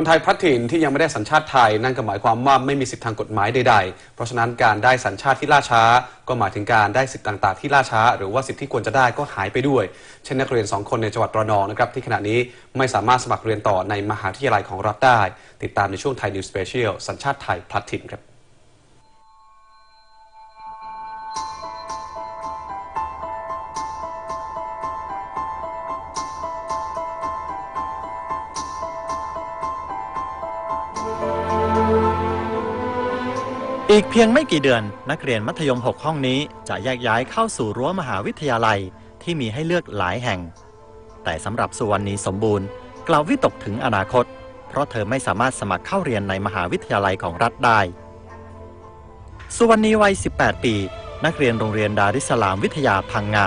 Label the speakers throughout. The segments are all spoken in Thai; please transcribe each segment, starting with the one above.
Speaker 1: คนไทยพลัดถิ่นที่ยังไม่ได้สัญชาติไทย นั่นก็หมายความว่าไม่มีสิทธิทางกฎหมายใดๆ เพราะฉะนั้นการได้สัญชาติที่ล่าช้า ก็หมายถึงการได้สิทธิต่างๆ ที่ล่าช้า หรือว่าสิทธิที่ควรจะได้ก็หายไปด้วย เช่นนักเรียน 2 คนในจังหวัดระนองนะครับที่ขณะนี้ไม่สามารถสมัครเรียนต่อในมหาวิทยาลัยของรัฐได้ ติดตามในช่วงไทยนิวสเปเชียลสัญชาติไทยพลัดถิ่นครับ
Speaker 2: อีกเพียงไม่กี่เดือน นักเรียนมัธยม 6 ห้องนี้จะแยกย้ายเข้าสู่รั้วมหาวิทยาลัยที่มีให้เลือกหลายแห่ง แต่สำหรับสุวรรณีสมบูรณ์ กล่าววิตกถึงอนาคต เพราะเธอไม่สามารถสมัครเข้าเรียนในมหาวิทยาลัยของรัฐได้ สุวรรณีวัย 18 ปี นักเรียนโรงเรียนดาริสลามวิทยาพังงา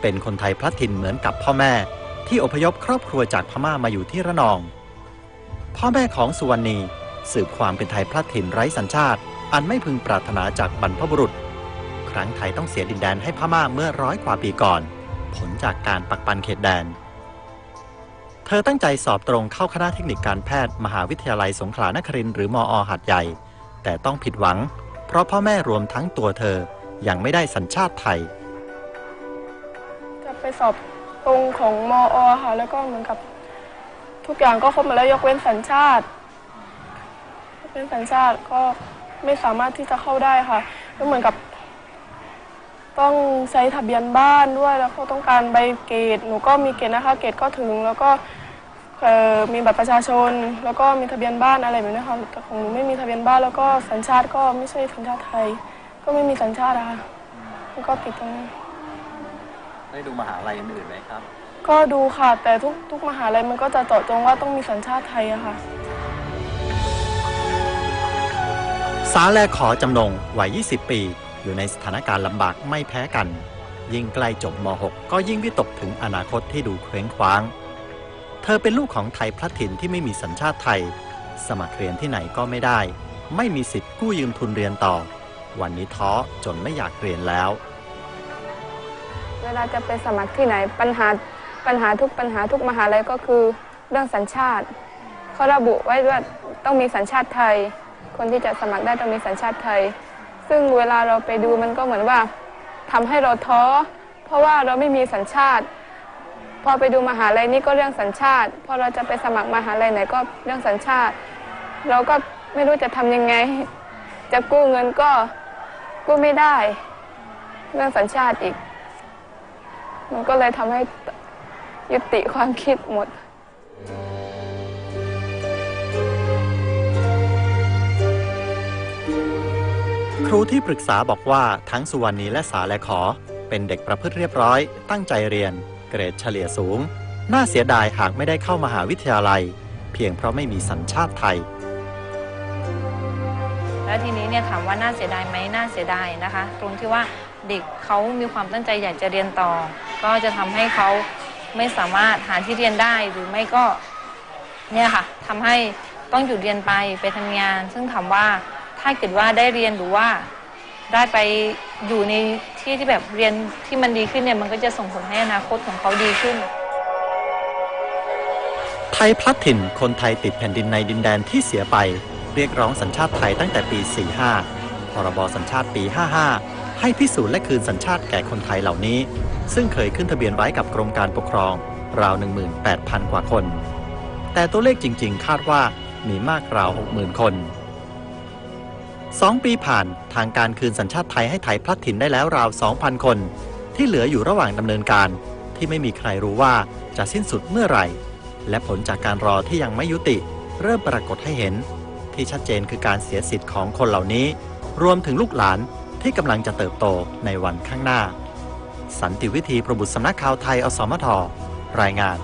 Speaker 2: เป็นคนไทยพลัดถิ่นเหมือนกับพ่อแม่ ที่อพยพครอบครัวจากพม่ามาอยู่ที่ระนอง พ่อแม่ของสุวรรณีสืบความเป็นไทยพลัดถิ่นไร้สัญชาติ อันไม่พึงปรารถนาจากบรรพบุรุษ ครั้งไทยต้องเสียดินแดนให้พม่าเมื่อร้อยกว่าปีก่อน ผลจากการปักปันเขตแดน เธอตั้งใจสอบตรงเข้าคณะเทคนิคการแพทย์มหาวิทยาลัยสงขลานครินทร์หรือมอหัดใหญ่ แต่ต้องผิดหวัง เพราะพ่อแม่รวมทั้งตัวเธอยังไม่ได้สัญชาติไทย
Speaker 3: จะไปสอบตรงของมอค่ะแล้วก็เหมือนกับทุกอย่างก็ครบหมดแล้วยกเว้นสัญชาติยกเว้นสัญชาติก็ ไม่สามารถที่จะเข้าได้ค่ะแล้วเหมือนกับ ต้องใช้ทะเบียนบ้านด้วยแล้วก็ต้องการใบเกรดหนูก็มีเกรดนะคะ เกรดก็ถึงแล้วก็เอ่อมีบัตรประชาชน แล้วก็มีทะเบียนบ้านอะไรแบบนี้ค่ะแต่ของหนูไม่มีทะเบียนบ้านแล้วก็สัญชาติก็ไม่ใช่สัญชาติไทย ก็ไม่มีสัญชาติอะค่ะแล้วก็ติดตรงนั้น
Speaker 2: ได้ดูมหาลัยอื่นไหมครับ
Speaker 3: ก็ดูค่ะ แต่ทุกทุกมหาลัยมันก็จะเจาะจงว่าต้องมีสัญชาติไทยอะค่ะ
Speaker 2: สาแลขอจำนงวัย 20 ปี อยู่ในสถานการณ์ลำบากไม่แพ้กัน ยิ่งใกล้จบม .6 ก็ยิ่งวิตกถึงอนาคตที่ดูเคว้งคว้าง เธอเป็นลูกของไทยพลัดถิ่นที่ไม่มีสัญชาติไทย สมัครเรียนที่ไหนก็ไม่ได้ ไม่มีสิทธิ์กู้ยืมทุนเรียนต่อ วันนี้ท้อจนไม่อยากเรียนแล้ว
Speaker 4: เวลาจะไปสมัครที่ไหนปัญหาปัญหาทุกปัญหาทุกมหาลัยก็คือเรื่องสัญชาติเขาระบุไว้ว่าต้องมีสัญชาติไทย คนที่จะสมัครได้ต้องมีสัญชาติไทย ซึ่งเวลาเราไปดูมันก็เหมือนว่าทำให้เราท้อ เพราะว่าเราไม่มีสัญชาติ พอไปดูมหาลัยนี้ก็เรื่องสัญชาติ พอเราจะไปสมัครมหาลัยไหนก็เรื่องสัญชาติ เราก็ไม่รู้จะทำยังไง จะกู้เงินก็กู้ไม่ได้ เรื่องสัญชาติอีก มันก็เลยทำให้ยุติความคิดหมด
Speaker 2: ครูที่ปรึกษาบอกว่าทั้งสุวรรณีและสาและขอ เป็นเด็กประพฤติเรียบร้อย ตั้งใจเรียน เกรดเฉลี่ยสูง น่าเสียดายหากไม่ได้เข้ามหาวิทยาลัย เพียงเพราะไม่มีสัญชาติไทย
Speaker 5: แล้วทีนี้เนี่ยถามว่าน่าเสียดายไหมน่าเสียดายนะคะ ตรงที่ว่าเด็กเขามีความตั้งใจอยากจะเรียนต่อ ก็จะทำให้เขาไม่สามารถหาที่เรียนได้หรือไม่ก็เนี่ยค่ะทำให้ต้องหยุดเรียนไปไปทำงาน ซึ่งถามว่า ถ้าเกิดว่าได้เรียนหรือว่าได้ไปอยู่ในที่ที่แบบเรียนที่มันดีขึ้นเนี่ยมันก็จะส่งผลให้อนาคตของเขาดีขึ้น
Speaker 2: ไทยพลัดถิ่นคนไทยติดแผ่นดินในดินแดนที่เสียไป เรียกร้องสัญชาติไทยตั้งแต่ปี 45 พรบสัญชาติปี 55 ให้พิสูจน์และคืนสัญชาติแก่คนไทยเหล่านี้ ซึ่งเคยขึ้นทะเบียนไว้กับกรมการปกครอง ราว 18,000 กว่าคน แต่ตัวเลขจริง ๆ คาดว่ามีมากราว 60,000 คน สองปีผ่านทางการคืนสัญชาติไทยให้ไทยพลัดถิ่นได้แล้วราว 2,000 คน ที่เหลืออยู่ระหว่างดำเนินการที่ไม่มีใครรู้ว่าจะสิ้นสุดเมื่อไหร่ และผลจากการรอที่ยังไม่ยุติ เริ่มปรากฏให้เห็น ที่ชัดเจนคือการเสียสิทธิ์ของคนเหล่านี้ รวมถึงลูกหลานที่กำลังจะเติบโตในวันข้างหน้า สันติวิธีประบุตรสำนักข่าวไทยอสมทรายงาน